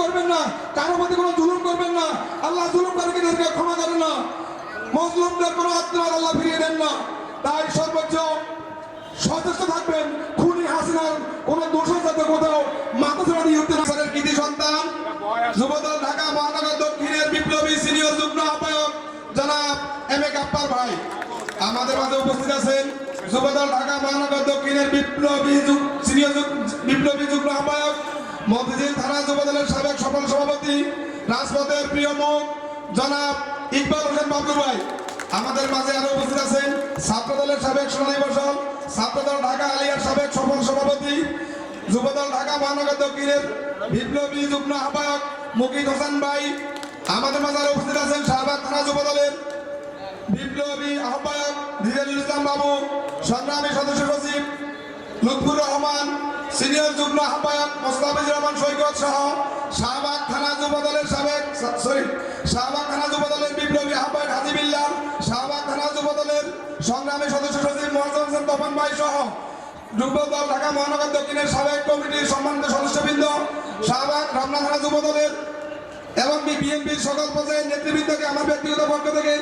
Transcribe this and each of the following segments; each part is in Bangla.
করবেন না। কারও প্রতি কোনো জুলুম করবেন না। আল্লাহ জুলুম কারীদেরকে ক্ষমা করেন না। মজলুমদের কোনো আত্মীয় আল্লাহ ফিরিয়ে দেন না। তাই সর্বোচ্চ সচেষ্ট থাকবেন। খুনি হাসিনার কোন দোষর যাতে কোথাও মাথা ধরা দিয়ে উঠতে পারে। কৃতি সন্তান। যুবদল ঢাকা, মহানগর, দক্ষিণের বিপ্লবী সিনিয়র যুগ্ম আহ্বায়ক জনাব এম এ কাপ্পার ভাই। আমাদের মাঝে উপস্থিত আছেন যুবদল ঢাকা, মহানগর, দক্ষিণের বিপ্লবী সিনিয়র বিপ্লবী যুগ্ম আহ্বায়ক মতিঝিল থানা যুবদলের সাবেক সফল সভাপতি, রাজপথের প্রিয় মুখ, জনাব ইকবাল হোসেন বাবুর ভাই। আমাদের মাঝে আরও উপস্থিত আছেন ছাত্রদলের সাবেক সোনালী বসল ছাত্রদল ঢাকা আলিয়ার সাবেক সফল সভাপতি, যুবদল ঢাকা মহানগর দক্ষিণের বিপ্লবী যুগ্ম আহ্বায়ক মুকিদ হোসেন ভাই। আমাদের মাঝে আরও উপস্থিত আছেন শাহবাগ থানা যুবদলের বিপ্লবী আহ্বায়ক ধীরেজুল ইসলাম বাবু, সংগ্রামী সদস্য সচিব লুৎফুর রহমান সিনিয়র যুগ্ম আহ্বায়ক মোস্তাফিজুর রহমান সৈকত সহ শাহবাগ থানা যুবদলের সাবেক, সরি, শাহবাগ থানা যুবদলের বিপ্লবী আহ্বায়ক হাজিবিল্লাহ শাহবাগ থানা যুবদলের সংগ্রামী সদস্য সচিব মোহাম্মদ হোসেন তপন ভাই সহ যুবদল ঢাকা মহানগর দক্ষিণের সাবেক কমিটির সম্মানিত সদস্যবৃন্দ, শাহবাগ, রমনা থানা যুব দলের এবং বিএনপির সকল পর্যায়ের নেতৃবৃন্দকে আমার ব্যক্তিগত পক্ষ থেকে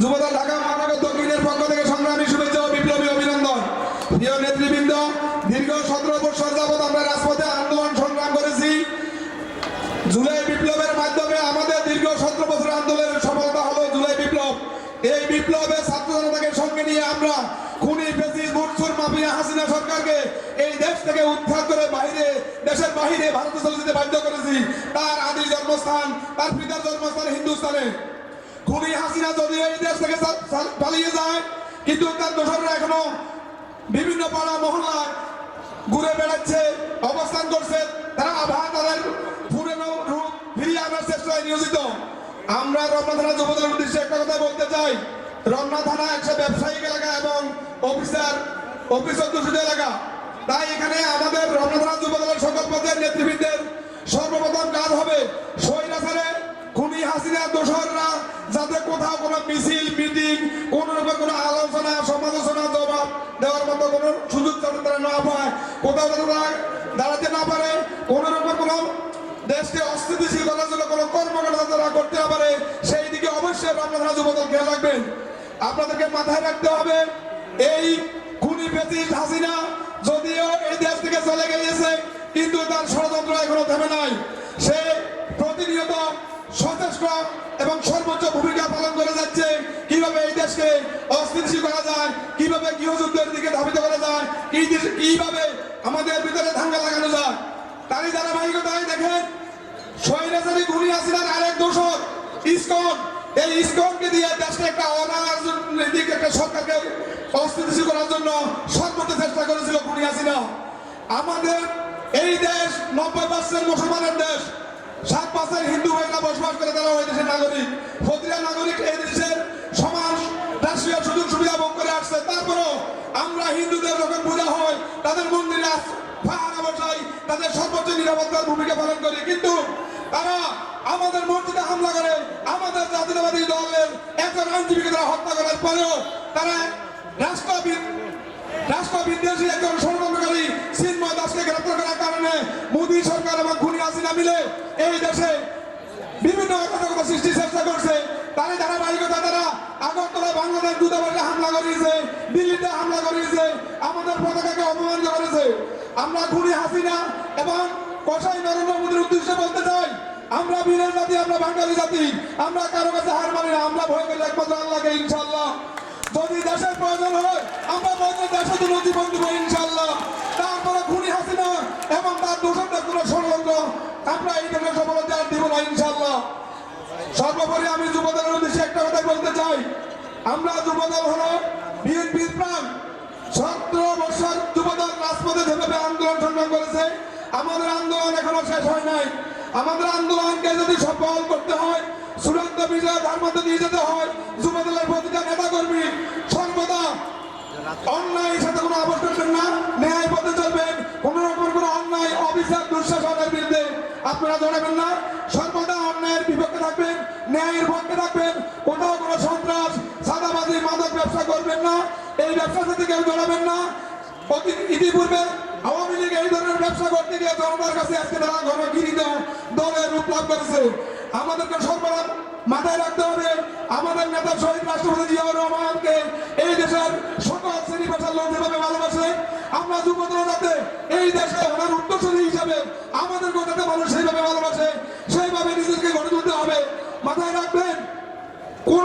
যুবদল ঢাকা মহানগর দক্ষিণের পক্ষ থেকে সংগ্রামী শুভেচ্ছা ও বিপ্লবী অভিনন্দন প্রিয় নেতৃবৃন্দ দীর্ঘ সতেরো বছর আন্দোলন সংগ্রাম করেছি। জুলাই বিপ্লবের মাধ্যমে আমাদের দীর্ঘ সতেরো বছর আন্দোলনের সফলতা হলো জুলাই বিপ্লব। এই বিপ্লবে ছাত্র সঙ্গে নিয়ে আমরা খুনি সরকারকে এই দেশ থেকে উদ্ধার করে বাইরে, দেশের বাইরে ভারতে বাধ্য করেছি। তার আদি জন্মস্থান, তার পিতার জন্মস্থান হিন্দুস্তানে। খুনি হাসিনা যদি এই দেশ থেকে পালিয়ে যায়, কিন্তু তার দোসররা এখনও বিভিন্ন পাড়া, মহল্লায় ঘুরে বেড়াচ্ছে, অবস্থান করছে। তারা আবার তাদের পুরনো রূপ ফিরিয়ে আনার চেষ্টায় নিয়োজিত। আমরা রমনা থানা যুবদলের উদ্দেশ্যে একটা কথা বলতে চাই। রমনা থানা একটা ব্যবসায়িক এলাকা এবং অফিসার অফিস অধ্যুষিত এলাকা। তাই এখানে আমাদের রমনা থানা যুবদলের সকল পর্যায়ের নেতৃবৃন্দের সর্বপ্রথম কাজ হবে স্বৈরাচারে খুনি হাসিনা দোসররা যাতে কোথাও কোনো মিছিল, মিটিং, কোন রকম কোনো আলোচনা, সমালোচনা, জবাব দেওয়ার মতো কোনো সুযোগ যাতে তারা না পায়, কোথাও যাতে তারা দাঁড়াতে না পারে, কোন রকম কোনো দেশকে অস্থিতিশীল করার জন্য কোনো কর্মকাণ্ড তারা করতে না পারে, সেই দিকে অবশ্যই আপনারা যুবদল খেয়াল রাখবেন। আপনাদেরকে মাথায় রাখতে হবে, এই খুনি পেঁচিস হাসিনা যদিও এই দেশ থেকে চলে গিয়েছে কিন্তু তার ষড়যন্ত্র এখনও থেমে নাই। সে প্রতিনিয়ত সচেষ্ট এবং সর্বোচ্চ ভূমিকা পালন করে যাচ্ছে। কীভাবে এই দেশকে অস্থিতিশীল করা যায়, কীভাবে গৃহযুদ্ধের দিকে ধাবিত করা যায়, কি কীভাবে আমাদের ভিতরে ধাঙ্গা লাগানো যায়, তারই ধারাবাহিকতায় দেখেন স্বৈরাচারী গুলি আসিলার আরেক দোষর, ইসকন। এই ইসকনকে দিয়ে দেশকে একটা অরাজনৈতিক একটা সরকারকে অস্থিতিশীল করার জন্য সর্বোচ্চ চেষ্টা করেছিল গুলি আসিনা আমাদের এই দেশ নব্বই পার্সেন্ট মুসলমানের দেশ। সাত পার্সেন্ট হিন্দু ভাইরা বসবাস করে তারা ওই দেশের নাগরিক। প্রতিটা নাগরিক এই দেশের সমাজ, রাষ্ট্রীয় সুযোগ সুবিধা ভোগ করে আসছে। তারপরও আমরা হিন্দুদের যখন পূজা হয়, তাদের মন্দিরে পাহারা বসাই, তাদের সর্বোচ্চ নিরাপত্তার ভূমিকা পালন করি। কিন্তু তারা আমাদের মসজিদে হামলা করে, আমাদের জাতীয়তাবাদী দলের একজন আইনজীবীকে তারা হত্যা করার পরেও তারা রাষ্ট্রবিদ রাষ্ট্র বিদ্বেষী একজন ষড়যন্ত্রকারী চিন্ময় দাসকে গ্রেপ্তার করার কারণে মোদী সরকার এবং খুনি হাসিনা মিলে এই দেশে বিভিন্ন অরাজকতা সৃষ্টির চেষ্টা করছে। তারই ধারাবাহিকতা তারা আগরতলা বাংলাদেশ দূতাবাসে হামলা করিয়েছে, দিল্লিতে হামলা করিয়েছে, আমাদের পতাকাকে অপমানিত করেছে। আমরা খুনি হাসিনা এবং কসাই নরেন্দ্র মোদীর উদ্দেশ্যে বলতে চাই, আমরা বীরের জাতি, আমরা বাঙালি জাতি, আমরা কারও কাছে হার মানি না, আমরা ভয় করি একমাত্র আল্লাহকে ইনশাল্লাহ যদি দেশের প্রয়োজন হয়, আমরা দেশের জন্য জীবন ইনশাল্লাহ এবং তার দোষরদের কোনো ষড়যন্ত্র আমরা এই দেশের সফলতা আর দিব না ইনশাল্লাহ সর্বোপরি আমি যুবদলের উদ্দেশ্যে একটা কথা বলতে চাই। আমরা যুবদল হলো বিএনপির প্রাণ। সতেরো বছর যুবদল রাজপথে যেভাবে আন্দোলন সংগ্রাম করেছে। আমাদের আন্দোলন এখনও শেষ হয় নাই। আমাদের আন্দোলনকে যদি সফল করতে হয় চূড়ান্ত বিজয় মধ্যে নিয়ে যেতে হয়, যুবদলের প্রতিটা নেতা কর্মী সর্বদা অন্যায়ের সাথে কোনো আপোষ আপনারা জানাবেন না সর্বদা অন্যায়ের বিপক্ষে থাকবেন, ন্যায়ের পক্ষে থাকবেন। কোথাও কোনো সন্ত্রাস, সাদাবাজি, মাদক ব্যবসা করবেন না। এই ব্যবসা সাথে কেউ জড়াবেন না। ইতিপূর্বে আওয়ামী লীগ এই ধরনের ব্যবসা করতে গিয়ে জনতার কাছে আজকে তারা ঘনগিরিত দলের রূপ লাভ করেছে। আমাদেরকে সর্বদা মাথায় রাখতে হবে, আমাদের নেতা শহীদ রাষ্ট্রপতি জিয়াউর রহমানকে এই দেশের সকল শ্রেণি পেশার লোক যেভাবে ভালোবাসে, আমরা যুবদল যাতে এই দেশে ওনার উত্তরসূরি হিসাবে আমাদেরকেও কথাটা মানুষ সেইভাবে ভালোবাসে সেইভাবে নিজেকে গড়ে তুলতে হবে। মাথায় রাখবেন কোন